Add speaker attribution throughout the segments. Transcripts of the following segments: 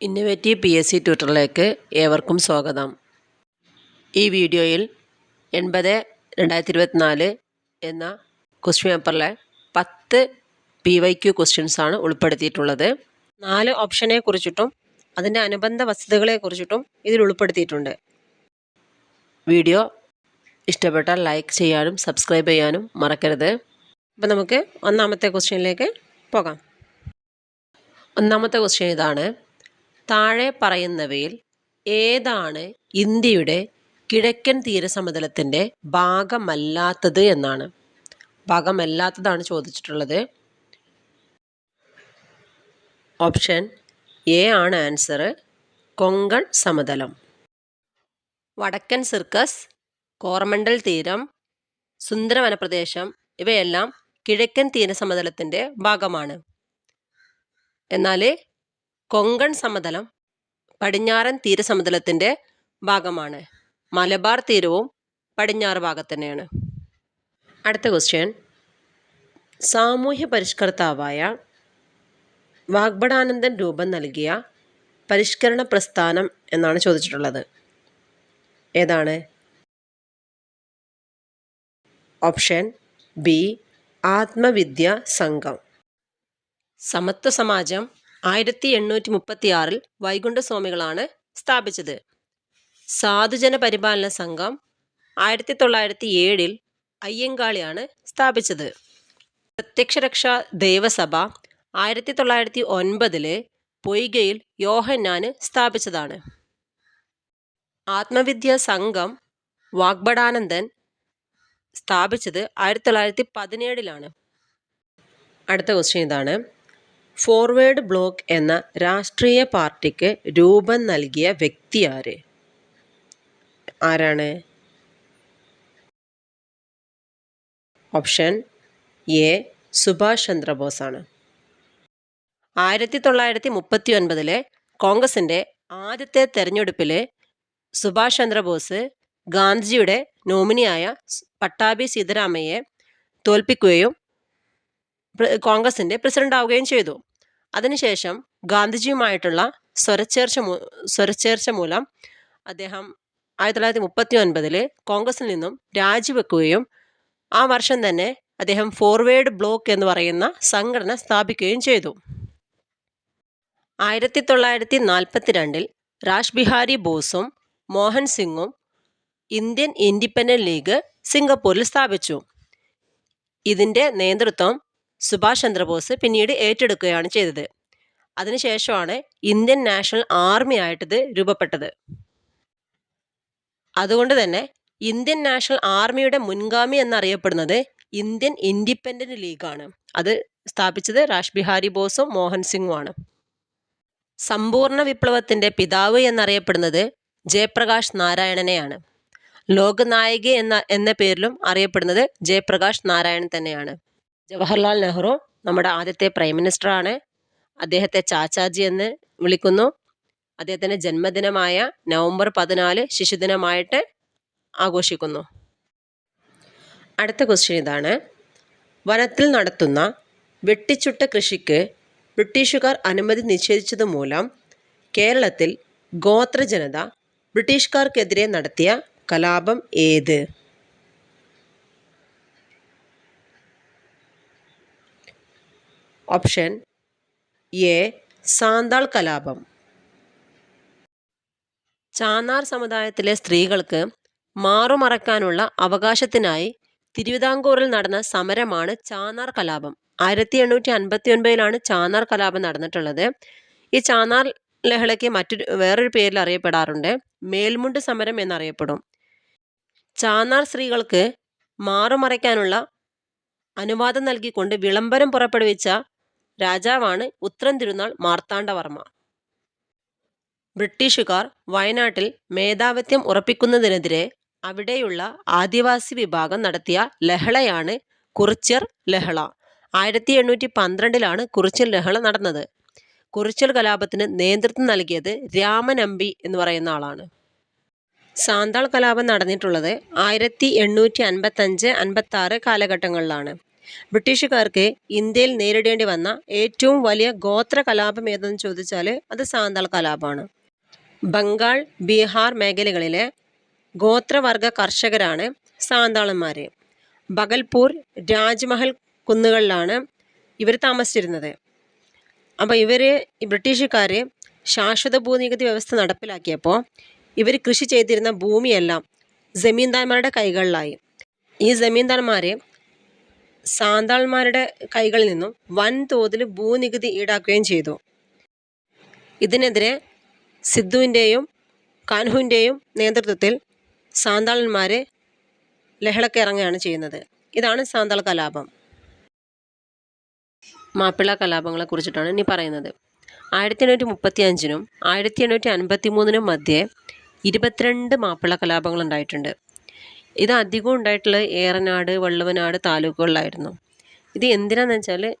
Speaker 1: Innovative P S C ട്യൂട്ടറിലേക്ക് ഏവർക്കും സ്വാഗതം. ഈ വീഡിയോയിൽ എൺപത് രണ്ടായിരത്തി ഇരുപത്തിനാല് എന്ന ക്വസ്റ്റ്യൻ പേപ്പറിലെ പത്ത് പി വൈ ക്യു ക്വസ്റ്റ്യൻസാണ് ഉൾപ്പെടുത്തിയിട്ടുള്ളത്. നാല് ഓപ്ഷനെ കുറിച്ചിട്ടും അതിന്റെ അനുബന്ധ വസ്തുതകളെ കുറിച്ചിട്ടും ഇതിൽ ഉൾപ്പെടുത്തിയിട്ടുണ്ട്. വീഡിയോ ഇഷ്ടപ്പെട്ടാൽ ലൈക്ക് ചെയ്യാനും സബ്സ്ക്രൈബ് ചെയ്യാനും മറക്കരുത്. അപ്പം നമുക്ക് ഒന്നാമത്തെ ക്വസ്റ്റ്യനിലേക്ക് പോകാം. ഒന്നാമത്തെ ക്വസ്റ്റ്യൻ ഇതാണ് താഴെ പറയുന്നവയിൽ ഏതാണ് ഇന്ത്യയുടെ കിഴക്കൻ തീരസമതലത്തിന്റെ ഭാഗമല്ലാത്തത് എന്നാണ്. ഭാഗമല്ലാത്തതാണ് ചോദിച്ചിട്ടുള്ളത്. ഓപ്ഷൻ എ ആണ് ആൻസർ കൊങ്കൺ സമതലം. വടക്കൻ സിർക്കസ് കോർമണ്ടൽ തീരം സുന്ദരവനപ്രദേശം ഇവയെല്ലാം കിഴക്കൻ തീരസമതലത്തിന്റെ ഭാഗമാണ്. എന്നാൽ കൊങ്കൺ സമതലം പടിഞ്ഞാറൻ തീരസമതലത്തിന്റെ ഭാഗമാണ്. മലബാർ തീരവും പടിഞ്ഞാറ് ഭാഗത്ത് തന്നെയാണ്. അടുത്ത ക്വസ്റ്റ്യൻ സാമൂഹ്യ പരിഷ്കർത്താവായ വാഗ്ബടാനന്ദൻ രൂപം നൽകിയ പരിഷ്കരണ പ്രസ്ഥാനം എന്നാണ് ചോദിച്ചിട്ടുള്ളത്. ഏതാണ്? ഓപ്ഷൻ ബി ആത്മവിദ്യ സംഘം. സമത്വ സമാജം ആയിരത്തി എണ്ണൂറ്റി മുപ്പത്തി ആറിൽ വൈകുണ്ഠസ്വാമികളാണ് സ്ഥാപിച്ചത്. സാധുജന പരിപാലന സംഘം ആയിരത്തി തൊള്ളായിരത്തി ഏഴിൽ അയ്യങ്കാളിയാണ് സ്ഥാപിച്ചത്. പ്രത്യക്ഷരക്ഷാ ദേവസഭ ആയിരത്തി തൊള്ളായിരത്തി ഒൻപതിൽ പൊയ്കയിൽ യോഹന്നാന് സ്ഥാപിച്ചതാണ്. ആത്മവിദ്യാ സംഘം വാഗ്ബടാനന്ദൻ സ്ഥാപിച്ചത് ആയിരത്തി തൊള്ളായിരത്തി പതിനേഴിലാണ് അടുത്ത ക്വസ്റ്റ്യൻ ഇതാണ്. ഫോർവേഡ് ബ്ലോക്ക് എന്ന രാഷ്ട്രീയ പാർട്ടിക്ക് രൂപം നൽകിയ വ്യക്തി ആര്? ആരാണ്? ഓപ്ഷൻ എ സുഭാഷ് ചന്ദ്രബോസ് ആണ് ആയിരത്തി തൊള്ളായിരത്തി മുപ്പത്തി ഒൻപതിലെ കോൺഗ്രസിന്റെ ആദ്യത്തെ തെരഞ്ഞെടുപ്പിൽ സുഭാഷ് ചന്ദ്രബോസ് ഗാന്ധിജിയുടെ നോമിനിയായ പട്ടാഭി സീതാരാമയെ തോൽപ്പിക്കുകയും കോൺഗ്രസിന്റെ പ്രസിഡന്റ് ആവുകയും ചെയ്തു. അതിനുശേഷം ഗാന്ധിജിയുമായിട്ടുള്ള സ്വരച്ചേർച്ച സ്വരച്ചേർച്ച മൂലം അദ്ദേഹം ആയിരത്തി തൊള്ളായിരത്തി മുപ്പത്തി ഒൻപതിൽ കോൺഗ്രസിൽ നിന്നും രാജിവെക്കുകയും ആ വർഷം തന്നെ അദ്ദേഹം ഫോർവേഡ് ബ്ലോക്ക് എന്ന് പറയുന്ന സംഘടന സ്ഥാപിക്കുകയും ചെയ്തു. ആയിരത്തി തൊള്ളായിരത്തി നാൽപ്പത്തി രണ്ടിൽ രാജ് ബിഹാരി ബോസും മോഹൻ സിംഗും ഇന്ത്യൻ ഇൻഡിപെൻഡന്റ് ലീഗ് സിംഗപ്പൂരിൽ സ്ഥാപിച്ചു. ഇതിന്റെ നേതൃത്വം സുഭാഷ് ചന്ദ്രബോസ് പിന്നീട് ഏറ്റെടുക്കുകയാണ് ചെയ്തത്. അതിനുശേഷമാണ് ഇന്ത്യൻ നാഷണൽ ആർമി ആയിട്ടിത് രൂപപ്പെട്ടത്. അതുകൊണ്ട് തന്നെ ഇന്ത്യൻ നാഷണൽ ആർമിയുടെ മുൻഗാമി എന്നറിയപ്പെടുന്നത് ഇന്ത്യൻ ഇൻഡിപെൻഡന്റ് ലീഗാണ്. അത് സ്ഥാപിച്ചത് രാജ് ബിഹാരി ബോസും മോഹൻ സിംഗുമാണ്. സമ്പൂർണ വിപ്ലവത്തിന്റെ പിതാവ് എന്നറിയപ്പെടുന്നത് ജയപ്രകാശ് നാരായണനെയാണ്. ലോകനായിക എന്ന എന്ന പേരിലും അറിയപ്പെടുന്നത് ജയപ്രകാശ് നാരായണൻ തന്നെയാണ്. ജവഹർലാൽ നെഹ്റു നമ്മുടെ ആദ്യത്തെ പ്രൈം മിനിസ്റ്ററാണ്. അദ്ദേഹത്തെ ചാച്ചാജി എന്ന് വിളിക്കുന്നു. അദ്ദേഹത്തിന്റെ ജന്മദിനമായ നവംബർ പതിനാല് ശിശുദിനമായിട്ട് ആഘോഷിക്കുന്നു. അടുത്ത ക്വസ്റ്റ്യൻ ഇതാണ്. വനത്തിൽ നടത്തുന്ന വെട്ടിച്ചുട്ട കൃഷിക്ക് ബ്രിട്ടീഷുകാർ അനുമതി നിഷേധിച്ചത് മൂലം കേരളത്തിൽ ഗോത്രജനത ബ്രിട്ടീഷുകാർക്കെതിരെ നടത്തിയ കലാപം ഏത്? ഓപ്ഷൻ എ സാന്താൾ കലാപം. ചാന്നാർ സമുദായത്തിലെ സ്ത്രീകൾക്ക് മാറുമറക്കാനുള്ള അവകാശത്തിനായി തിരുവിതാംകൂറിൽ നടന്ന സമരമാണ് ചാന്നാർ കലാപം. ആയിരത്തി എണ്ണൂറ്റി അൻപത്തി ഒൻപതിലാണ് ചാന്നാർ കലാപം നടന്നിട്ടുള്ളത്. ഈ ചാന്നാർ ലഹളയ്ക്ക് മറ്റൊരു വേറൊരു പേരിൽ അറിയപ്പെടാറുണ്ട്. മേൽമുണ്ട് സമരം എന്നറിയപ്പെടും. ചാന്നാർ സ്ത്രീകൾക്ക് മാറുമറയ്ക്കാനുള്ള അനുവാദം നൽകിക്കൊണ്ട് വിളംബരം പുറപ്പെടുവിച്ച രാജാവാണ് ഉത്രം തിരുനാൾ മാർത്താണ്ഡവർമ്മ ബ്രിട്ടീഷുകാർ വയനാട്ടിൽ മേധാവിത്യം ഉറപ്പിക്കുന്നതിനെതിരെ അവിടെയുള്ള ആദിവാസി വിഭാഗം നടത്തിയ ലഹളയാണ് കുറിച്യർ ലഹള. ആയിരത്തി എണ്ണൂറ്റി പന്ത്രണ്ടിലാണ് കുറിച്യർ ലഹള നടന്നത്. കുറിച്യർ കലാപത്തിന് നേതൃത്വം നൽകിയത് രാമനമ്പി എന്ന് പറയുന്ന ആളാണ്. സാന്താൾ കലാപം നടന്നിട്ടുള്ളത് ആയിരത്തി എണ്ണൂറ്റി അൻപത്തഞ്ച് അൻപത്തി ആറ് കാലഘട്ടങ്ങളിലാണ്. ബ്രിട്ടീഷുകാർക്ക് ഇന്ത്യയിൽ നേരിടേണ്ടി വന്ന ഏറ്റവും വലിയ ഗോത്ര കലാപം ഏതെന്ന് ചോദിച്ചാൽ അത് സാന്താൾ കലാപമാണ്. ബംഗാൾ ബീഹാർ മേഖലകളിലെ ഗോത്രവർഗ കർഷകരാണ് സാന്താളന്മാർ ബഗൽപൂർ രാജ്മഹൽ കുന്നുകളിലാണ് ഇവർ താമസിച്ചിരുന്നത്. അപ്പോൾ ഇവർ ബ്രിട്ടീഷുകാർ ശാശ്വത ഭൂനികുതി വ്യവസ്ഥ നടപ്പിലാക്കിയപ്പോൾ ഇവർ കൃഷി ചെയ്തിരുന്ന ഭൂമിയെല്ലാം ജമീന്ദാർമാരുടെ കൈകളിലായി. ഈ ജമീന്ദാർമാർ സാന്താൾമാരുടെ കൈകളിൽ നിന്നും വൻതോതിൽ ഭൂനികുതി ഈടാക്കുകയും ചെയ്തു. ഇതിനെതിരെ സിദ്ധുവിന്റെയും കാൻഹുവിന്റെയും നേതൃത്വത്തിൽ സാന്താളന്മാർ ലഹളയ്ക്ക് ഇറങ്ങുകയാണ് ചെയ്യുന്നത്. ഇതാണ് സാന്താൾ കലാപം. മാപ്പിള കലാപങ്ങളെ കുറിച്ചിട്ടാണ് ഇനി പറയുന്നത്. ആയിരത്തി എണ്ണൂറ്റി മുപ്പത്തി അഞ്ചിനും ആയിരത്തി എണ്ണൂറ്റി അൻപത്തി മൂന്നിനും മധ്യേ ഇരുപത്തിരണ്ട് മാപ്പിള കലാപങ്ങൾ ഉണ്ടായിട്ടുണ്ട്. ഇത് അധികം ഉണ്ടായിട്ടുള്ളത് ഏറനാട് വള്ളുവനാട് താലൂക്കുകളിലായിരുന്നു. ഇത് എന്തിനാണെന്ന് വെച്ചാൽ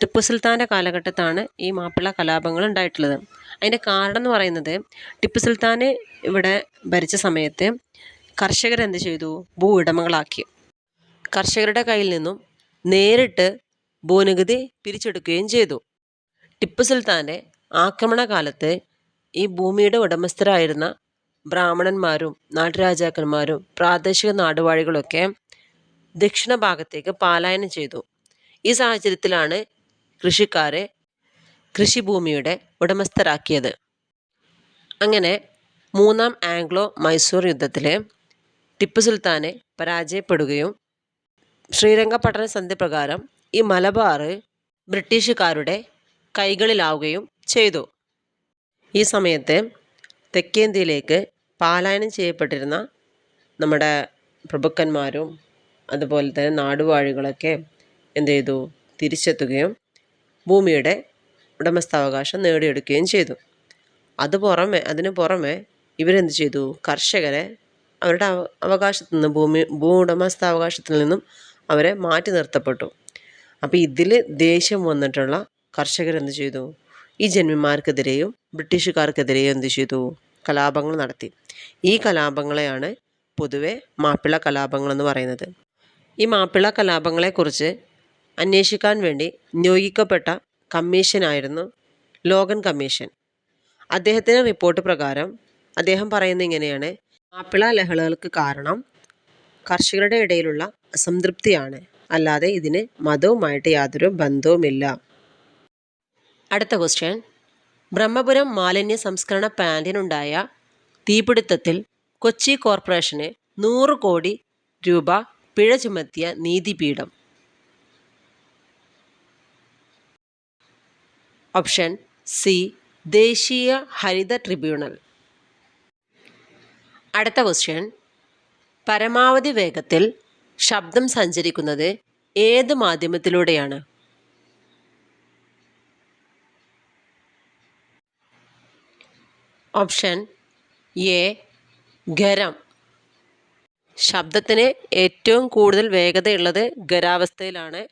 Speaker 1: ടിപ്പു സുൽത്താന്റെ കാലഘട്ടത്താണ് ഈ മാപ്പിള കലാപങ്ങൾ ഉണ്ടായിട്ടുള്ളത്. അതിന്റെ കാരണം എന്ന് പറയുന്നത് ടിപ്പു സുൽത്താൻ ഇവിടെ ഭരിച്ച സമയത്ത് കർഷകരെന്ത് ചെയ്തു? ഭൂ ഉടമകളാക്കി. കർഷകരുടെ കയ്യിൽ നിന്നും നേരിട്ട് ഭൂനികുതി പിരിച്ചെടുക്കുകയും ചെയ്തു. ടിപ്പു സുൽത്താന്റെ ആക്രമണകാലത്ത് ഈ ഭൂമിയുടെ ഉടമസ്ഥരായിരുന്ന ബ്രാഹ്മണന്മാരും നാട്ടുരാജാക്കന്മാരും പ്രാദേശിക നാടുവാഴികളൊക്കെ ദക്ഷിണ ഭാഗത്തേക്ക് പാലായനം ചെയ്തു. ഈ സാഹചര്യത്തിലാണ് കൃഷിക്കാരെ കൃഷിഭൂമിയുടെ ഉടമസ്ഥരാക്കിയത്. അങ്ങനെ മൂന്നാം ആംഗ്ലോ മൈസൂർ യുദ്ധത്തിൽ ടിപ്പു സുൽത്താനെ പരാജയപ്പെടുകയും ശ്രീരംഗപട്ടണ സന്ധി പ്രകാരം ഈ മലബാർ ബ്രിട്ടീഷുകാരുടെ കൈകളിലാവുകയും ചെയ്തു. ഈ സമയത്ത് തെക്കേന്ത്യയിലേക്ക് പാലായനം ചെയ്യപ്പെട്ടിരുന്ന നമ്മുടെ പ്രഭുക്കന്മാരും അതുപോലെ തന്നെ നാടുവാഴികളൊക്കെ എന്ത് ചെയ്തു? തിരിച്ചെത്തുകയും ഭൂമിയുടെ ഉടമസ്ഥാവകാശം നേടിയെടുക്കുകയും ചെയ്തു. അത് പുറമെ അതിന് പുറമെ ഇവരെന്ത് ചെയ്തു? കർഷകരെ അവരുടെ അവ അവകാശത്തിൽ നിന്ന് ഭൂമി ഭൂ ഉടമസ്ഥാവകാശത്തിൽ നിന്നും അവരെ മാറ്റി നിർത്തപ്പെട്ടു. അപ്പോൾ ഇതിൽ ദേഷ്യം വന്നിട്ടുള്ള കർഷകരെന്ത് ചെയ്തു? ഈ ജന്മിമാർക്കെതിരെയും ബ്രിട്ടീഷുകാർക്കെതിരെയും എന്ത് ചെയ്തു? കലാപങ്ങൾ നടത്തി. ഈ കലാപങ്ങളെയാണ് പൊതുവെ മാപ്പിള കലാപങ്ങളെന്ന് പറയുന്നത്. ഈ മാപ്പിള കലാപങ്ങളെക്കുറിച്ച് അന്വേഷിക്കാൻ വേണ്ടി നിയോഗിക്കപ്പെട്ട കമ്മീഷനായിരുന്നു ലോഗൻ കമ്മീഷൻ. അദ്ദേഹത്തിന്റെ റിപ്പോർട്ട് പ്രകാരം അദ്ദേഹം പറയുന്നത് ഇങ്ങനെയാണ്. മാപ്പിള ലഹളകൾക്ക് കാരണം കർഷകരുടെ ഇടയിലുള്ള അസംതൃപ്തിയാണ്. അല്ലാതെ ഇതിന് മതവുമായിട്ട് യാതൊരു ബന്ധവുമില്ല. അടുത്ത ക്വസ്റ്റ്യൻ ബ്രഹ്മപുരം മാലിന്യ സംസ്കരണ പ്ലാന്റിനുണ്ടായ തീപിടുത്തത്തിൽ കൊച്ചി കോർപ്പറേഷന് നൂറ് കോടി രൂപ പിഴ ചുമത്തിയ നീതിപീഠം. ഓപ്ഷൻ സി ദേശീയ ഹരിത ട്രിബ്യൂണൽ. അടുത്ത ക്വസ്റ്റ്യൻ പരമാവധി വേഗത്തിൽ ശബ്ദം സഞ്ചരിക്കുന്നത് ഏത് മാധ്യമത്തിലൂടെയാണ്? ഓപ്ഷൻ എ ഖരം ശബ്ദത്തിന് ഏറ്റവും കൂടുതൽ വേഗതയുള്ളത് ഖരാവസ്ഥയിലാണ്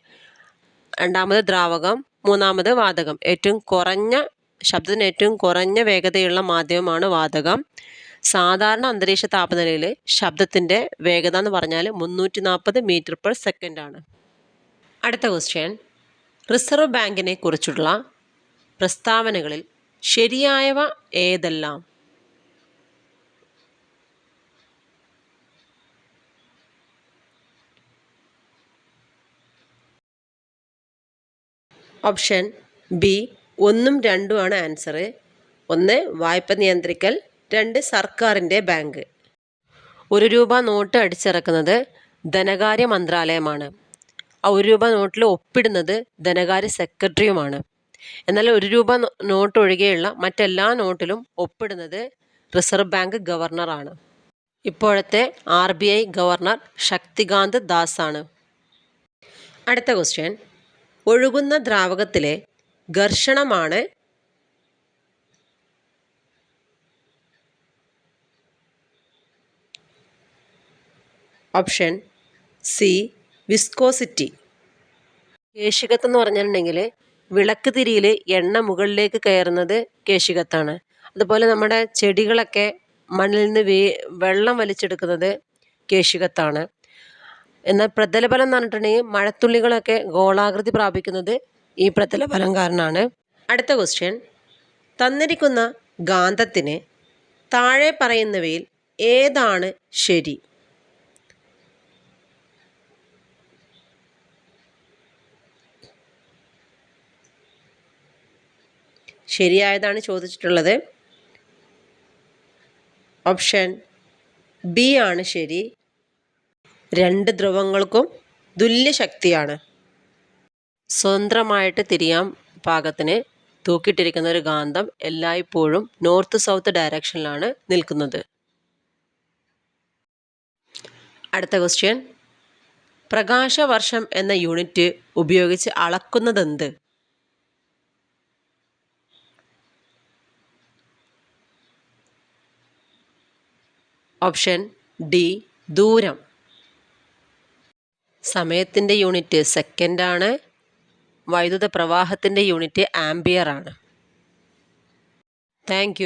Speaker 1: രണ്ടാമത് ദ്രാവകം മൂന്നാമത് വാതകം. ഏറ്റവും കുറഞ്ഞ ശബ്ദത്തിന് ഏറ്റവും കുറഞ്ഞ വേഗതയുള്ള മാധ്യമമാണ് വാതകം. സാധാരണ അന്തരീക്ഷ താപനിലയിൽ ശബ്ദത്തിന്റെ വേഗത എന്ന് പറഞ്ഞാൽ മുന്നൂറ്റി നാൽപ്പത് മീറ്റർ പെർ സെക്കൻഡ് ആണ് അടുത്ത ക്വസ്റ്റ്യൻ. റിസർവ് ബാങ്കിനെ കുറിച്ചുള്ള പ്രസ്താവനകളിൽ ശരിയായവ ഏതെല്ലാം? ഓപ്ഷൻ ബി ഒന്നും രണ്ടും ആണ് ആൻസർ. ഒന്ന് വായ്പ നിയന്ത്രിക്കൽ. രണ്ട് സർക്കാരിന്റെ ബാങ്ക്. ഒരു രൂപ നോട്ട് അടിച്ചിറക്കുന്നത് ധനകാര്യ മന്ത്രാലയമാണ്. ആ ഒരു രൂപ നോട്ടിൽ ഒപ്പിടുന്നത് ധനകാര്യ സെക്രട്ടറിയുമാണ്. എന്നാൽ ഒരു രൂപ നോട്ട് ഒഴികെയുള്ള മറ്റെല്ലാ നോട്ടിലും ഒപ്പിടുന്നത് റിസർവ് ബാങ്ക് ഗവർണറാണ്. ഇപ്പോഴത്തെ R B I governor Shaktikanta Das ആണ് അടുത്ത ക്വസ്റ്റ്യൻ. ഒഴുകുന്ന ദ്രാവകത്തിലെ ഘർഷണമാണ് ഓപ്ഷൻ സി വിസ്കോസിറ്റി. കേശികത്ത് എന്ന് പറഞ്ഞിട്ടുണ്ടെങ്കിൽ വിളക്ക് തിരിയിൽ എണ്ണ മുകളിലേക്ക് കയറുന്നത് കേശികത്താണ്. അതുപോലെ നമ്മുടെ ചെടികളൊക്കെ മണ്ണിൽ നിന്ന് വേ വെള്ളം വലിച്ചെടുക്കുന്നത് കേശികത്താണ്. എന്നാൽ പ്രതലബലം എന്ന് പറഞ്ഞിട്ടുണ്ടെങ്കിൽ മഴത്തുള്ളികളൊക്കെ ഗോളാകൃതി പ്രാപിക്കുന്നത് ഈ പ്രതലബലം കാരണമാണ്. അടുത്ത ക്വസ്റ്റ്യൻ തന്നിരിക്കുന്ന ഗാന്ധത്തിന് താഴെ പറയുന്നവയിൽ ഏതാണ് ശരി? ശരിയായതാണ് ചോദിച്ചിട്ടുള്ളത്. ഓപ്ഷൻ ബി ആണ് ശരി. രണ്ട് ധ്രുവങ്ങൾക്കും തുല്യശക്തിയാണ് സ്വതന്ത്രമായിട്ട് തിരിയാൻ പാകത്തിന്. തൂക്കിട്ടിരിക്കുന്ന ഒരു കാന്തം എല്ലായ്പ്പോഴും നോർത്ത് സൗത്ത് ഡയറക്ഷനിലാണ് നിൽക്കുന്നത്. അടുത്ത ക്വസ്റ്റ്യൻ പ്രകാശവർഷം എന്ന യൂണിറ്റ് ഉപയോഗിച്ച് അളക്കുന്നതെന്ത്? ഓപ്ഷൻ ഡി ദൂരം. സമയത്തിന്റെ യൂണിറ്റ് സെക്കൻഡാണ്. വൈദ്യുത പ്രവാഹത്തിന്റെ യൂണിറ്റ് ആംബിയർ ആണ് താങ്ക്